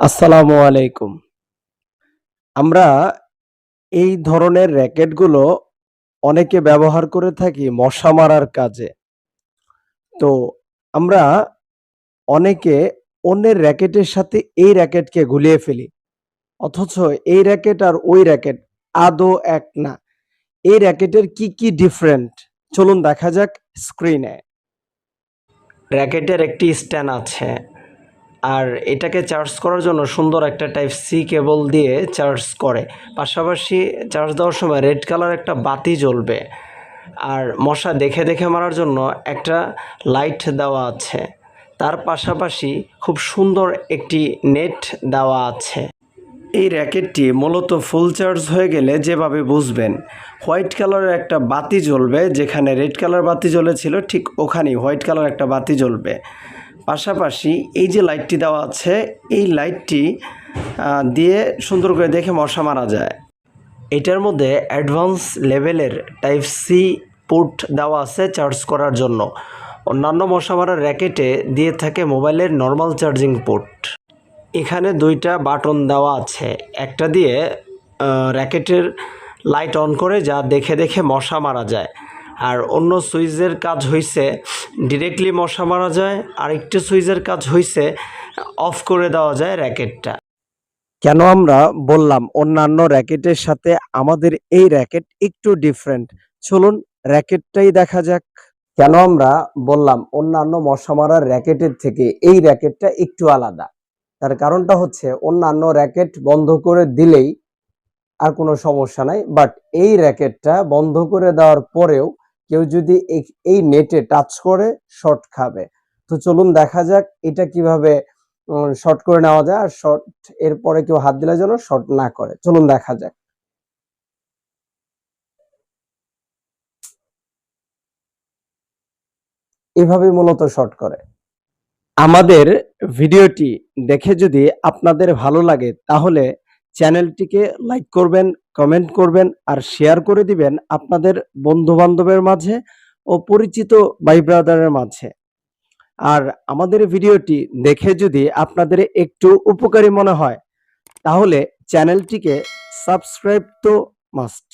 আসসালামু আলাইকুম। আমরা এই ধরনের র‍্যাকেটগুলো অনেকে ব্যবহার করে থাকি মশা মারার কাজে। তো আমরা অনেকে অন্যের র‍্যাকেটের সাথে এই র‍্যাকেটকে গুলিয়ে ফেলি। অথচ এই র‍্যাকেট আর ওই র‍্যাকেট আদৌ এক না। এই র‍্যাকেটের কি, কি ডিফারেন্ট চলুন দেখা যাক স্ক্রিনে। র‍্যাকেটের একটি স্ট্যান্ড আছে। আর এটাকে চার্জ করার জন্য সুন্দর একটা টাইপ সি কেবল দিয়ে চার্জ করে। পাশাপাশি চার্জ দেওয়ার সময় রেড কালার একটা বাতি জ্বলবে। আর মশা দেখে, দেখে মারার জন্য একটা লাইট দেওয়া আছে। তার পাশাপাশি খুব সুন্দর একটি নেট দেওয়া আছে। এই র‍্যাকেটটি মূলত ফুল চার্জ হয়ে গেলে যেভাবে বুঝবেন, হোয়াইট কালারের একটা বাতি জ্বলবে যেখানে রেড কালার বাতি জ্বলেছিল ঠিক ওখানেই হোয়াইট কালার একটা বাতি জ্বলবে। পাশাপাশি এই যে লাইটটি দেওয়া আছে এই লাইটটি দিয়ে সুন্দর করে দেখে মশা মারা যায়। এটার মধ্যে অ্যাডভান্স লেভেলের টাইপ সি পোর্ট দেওয়া আছে চার্জ করার জন্য। অন্যান্য মশা মারার র‍্যাকেটে দিয়ে থাকে মোবাইলের নর্মাল চার্জিং পোর্ট। এখানে দুইটা বাটন দেওয়া আছে। একটা দিয়ে র‍্যাকেটের লাইট অন করে যা দেখে, দেখে মশা মারা যায়। আর অন্য সুইচের কাজ হইছে ডিরেক্টলি মশা মারা যায়। আরেকটা সুইচের কাজ হইছে অফ করে দেওয়া যায় র‍্যাকেটটা। কেন আমরা বললাম অন্যান্য র‍্যাকেটের সাথে আমাদের এই র‍্যাকেট একটু ডিফারেন্ট। চলুন র‍্যাকেটটাই দেখা যাক। কেন আমরা বললাম অন্যান্য মশা মারার র‍্যাকেটের থেকে এই র‍্যাকেটটা একটু আলাদা। তার কারণটা হচ্ছে অন্যান্য র‍্যাকেট বন্ধ করে দিলেই আর কোনো সমস্যা নাই। বাট এই র‍্যাকেটটা বন্ধ করে দেওয়ার পরেও কেউ যদি এই নেটে টাচ করে শর্ট খাবে। তো চলুন দেখা যাক এটা কীভাবে শর্ট করে নেওয়া যায় আর শর্ট এরপরে কেউ হাত দিলে যেন শর্ট না করে। চলুন দেখা যাক। এভাবেই মূলত শর্ট করে। আমাদের ভিডিওটি দেখে যদি আপনাদের ভালো লাগে তাহলে চ্যানেলটিকে লাইক করবেন, কমেন্ট করবেন আর শেয়ার করে দিবেন আপনাদের বন্ধু-বান্ধবের মাঝে ও পরিচিত ভাই ব্রাদারের মাঝে। আর আমাদের ভিডিওটি দেখে যদি আপনাদের একটু উপকারী মনে হয়, তাহলে চ্যানেলটিকে সাবস্ক্রাইব তো মাস্ট।